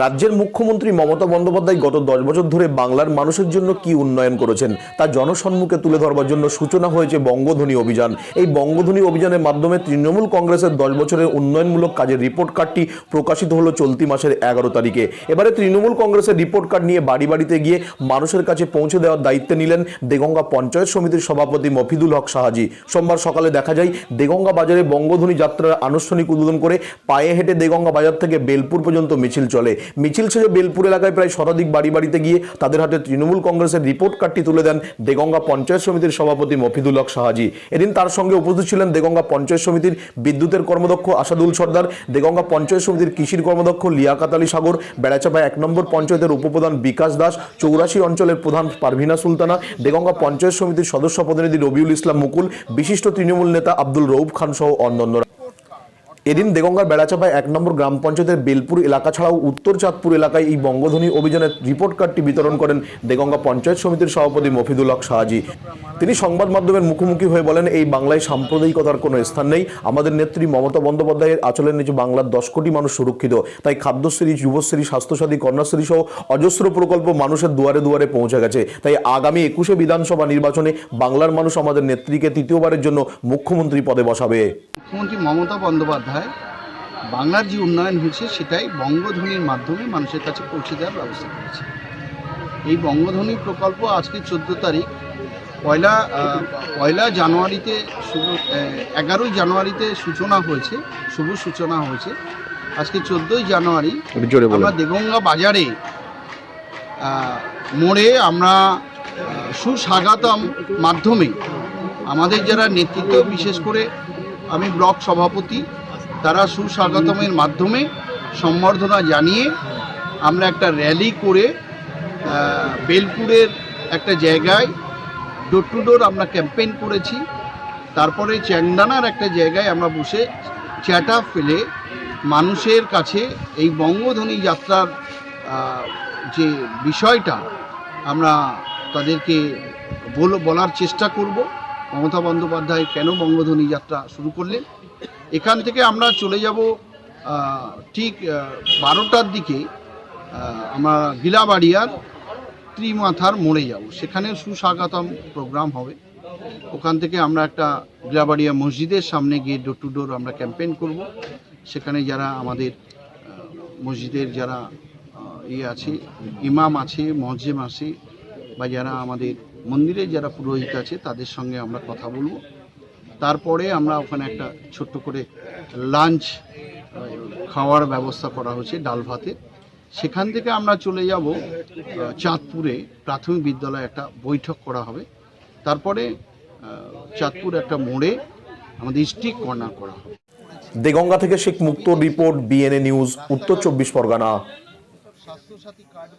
রাজ্যের মুখ্যমন্ত্রী মমতা বন্দ্যোপাধ্যায় গত দশ বছর ধরে বাংলার মানুষের জন্য কি উন্নয়ন করেছেন তা জনসম্মুখে তুলে ধরবার জন্য সূচনা হয়েছে বঙ্গধ্বনি অভিযান। এই বঙ্গধ্বনি অভিযানের মাধ্যমে তৃণমূল কংগ্রেসের দশ বছরের উন্নয়নমূলক কাজের রিপোর্ট কার্ডটি প্রকাশিত হলো চলতি মাসের এগারো তারিখে। এবারে তৃণমূল কংগ্রেসের রিপোর্ট কার্ড নিয়ে বাড়ি বাড়িতে গিয়ে মানুষের কাছে পৌঁছে দেওয়ার দায়িত্বে নিলেন দেগঙ্গা পঞ্চায়েত সমিতির সভাপতি মফিদুল হক সাহাজি। সোমবার সকালে দেখা যায়, দেগঙ্গা বাজারে বঙ্গধ্বনি যাত্রার আনুষ্ঠানিক উদ্বোধন করে পায়ে হেঁটে দেগঙ্গা বাজার থেকে বেলপুর পর্যন্ত মিছিল চলে। মিছিল শেষে বেলপুর এলাকায় প্রায় শতাধিক বাড়ি বাড়িতে গিয়ে তাদের হাতে তৃণমূল কংগ্রেসের রিপোর্ট কার্ডটি তুলে দেন দেগঙ্গা পঞ্চায়েত সমিতির সভাপতি মফিদুল হক সাহাজি। এদিন তার সঙ্গে উপস্থিত ছিলেন দেগঙ্গা পঞ্চায়েত সমিতির বিদ্যুতের কর্মদক্ষ আসাদুল সর্দার, দেগঙ্গা পঞ্চায়েত সমিতির কৃষির কর্মদক্ষ লিয়াকাত আলী সাগর বেড়াচাপা এক নম্বর পঞ্চায়েতের উপপ্রধান বিকাশ দাস, চৌরাশি অঞ্চলের প্রধান পারভিনা সুলতানা, দেগঙ্গা পঞ্চায়েত সমিতির সদস্য প্রতিনিধি রবিউল ইসলাম মুকুল, বিশিষ্ট তৃণমূল নেতা আব্দুল রৌফ খান সহ অন্যান্যরা। এদিন দেগঙ্গার বেড়াচাপায় এক নম্বর গ্রাম পঞ্চায়েতের বেলপুর এলাকা ছাড়াও উত্তর চাঁদপুর এলাকায় এই বঙ্গধ্বনি অভিযানের রিপোর্ট কার্ডটি বিতরণ করেন দেগঙ্গা পঞ্চায়েত সমিতির সভাপতি মফিদুল হক সাহাজি তিনি সংবাদ মাধ্যমের মুখোমুখি হয়ে বলেন, এই বাংলায় সাম্প্রদায়িকতার কোনো স্থান নেই। আমাদের নেত্রী মমতা বন্দ্যোপাধ্যায়ের আচলের নিচে বাংলার দশ কোটি মানুষ সুরক্ষিত, তাই খাদ্যশ্রী, যুবশ্রী, স্বাস্থ্যসাথী, কন্যাশ্রী সহ অজস্র প্রকল্প মানুষের দুয়ারে দুয়ারে পৌঁছে গেছে। তাই আগামী একুশে বিধানসভা নির্বাচনে বাংলার মানুষ আমাদের নেত্রীকে তৃতীয়বারের জন্য মুখ্যমন্ত্রী পদে বসাবে। মুখ্যমন্ত্রী মমতা বন্দ্যোপাধ্যায় বাংলার যে উন্নয়ন হয়েছে সেটাই বঙ্গধ্বনির মাধ্যমে মানুষের কাছে পৌঁছে দেওয়ার ব্যবস্থা করেছে। এই বঙ্গধ্বনি প্রকল্প আজকে চোদ্দ তারিখ। পয়লা পয়লা জানুয়ারিতে শুভ এগারোই জানুয়ারিতে সূচনা হয়েছে শুভ সূচনা হয়েছে। আজকে চোদ্দোই জানুয়ারি আমরা দেগঙ্গা বাজারে মোড়ে আমরা সুস্বাগতম মাধ্যমে আমাদের যারা নেতৃত্ব বিশেষ করে আমি ব্লক সভাপতি তারা সুস্বাগতমের মাধ্যমে সম্বর্ধনা জানিয়ে আমরা একটা র্যালি করে বেলপুরের একটা জায়গায় ডোর টু ডোর আমরা ক্যাম্পেইন করেছি। তারপরে চ্যাংদানার একটা জায়গায় আমরা বসে চ্যাটা ফেলে মানুষের কাছে এই বঙ্গধ্বনি যাত্রার যে বিষয়টা আমরা তাদেরকে বল, বলার চেষ্টা করব। মমতা বন্দ্যোপাধ্যায় কেন বঙ্গধ্বনি যাত্রা শুরু করলেন? এখান থেকে আমরা চলে যাব ঠিক বারোটার দিকে আমরা গিলাবাড়িয়ার ত্রিমাথার মোড়ে যাব। সেখানে সুস্বাগতম প্রোগ্রাম হবে। ওখান থেকে আমরা একটা গিলাবাড়িয়া মসজিদের সামনে গিয়ে ডোর টু ডোর আমরা ক্যাম্পেইন করব। সেখানে যারা আমাদের মসজিদের যারা ইয়ে আছে, ইমাম আছে মসজিম আছে, বা যারা আমাদের মন্দিরে যারা পুরোহিত আছে, তাদের সঙ্গে আমরা কথা বলব। তারপরে আমরা ওখানে একটা ছোট্ট করে লাঞ্চ, খাওয়ার ব্যবস্থা করা হয়েছে ডাল ভাতে। সেখান থেকে আমরা চলে যাব চাঁদপুরে প্রাথমিক বিদ্যালয়ে একটা বৈঠক করা হবে। তারপরে চাঁদপুর একটা মোড়ে আমাদের স্টিক কর্নার করা হবে। দেগঙ্গা থেকে শেখ মুক্ত রিপোর্ট বিএনএ নিউজ উত্তর চব্বিশ পরগনা। স্বাস্থ্যসাথী কার্ড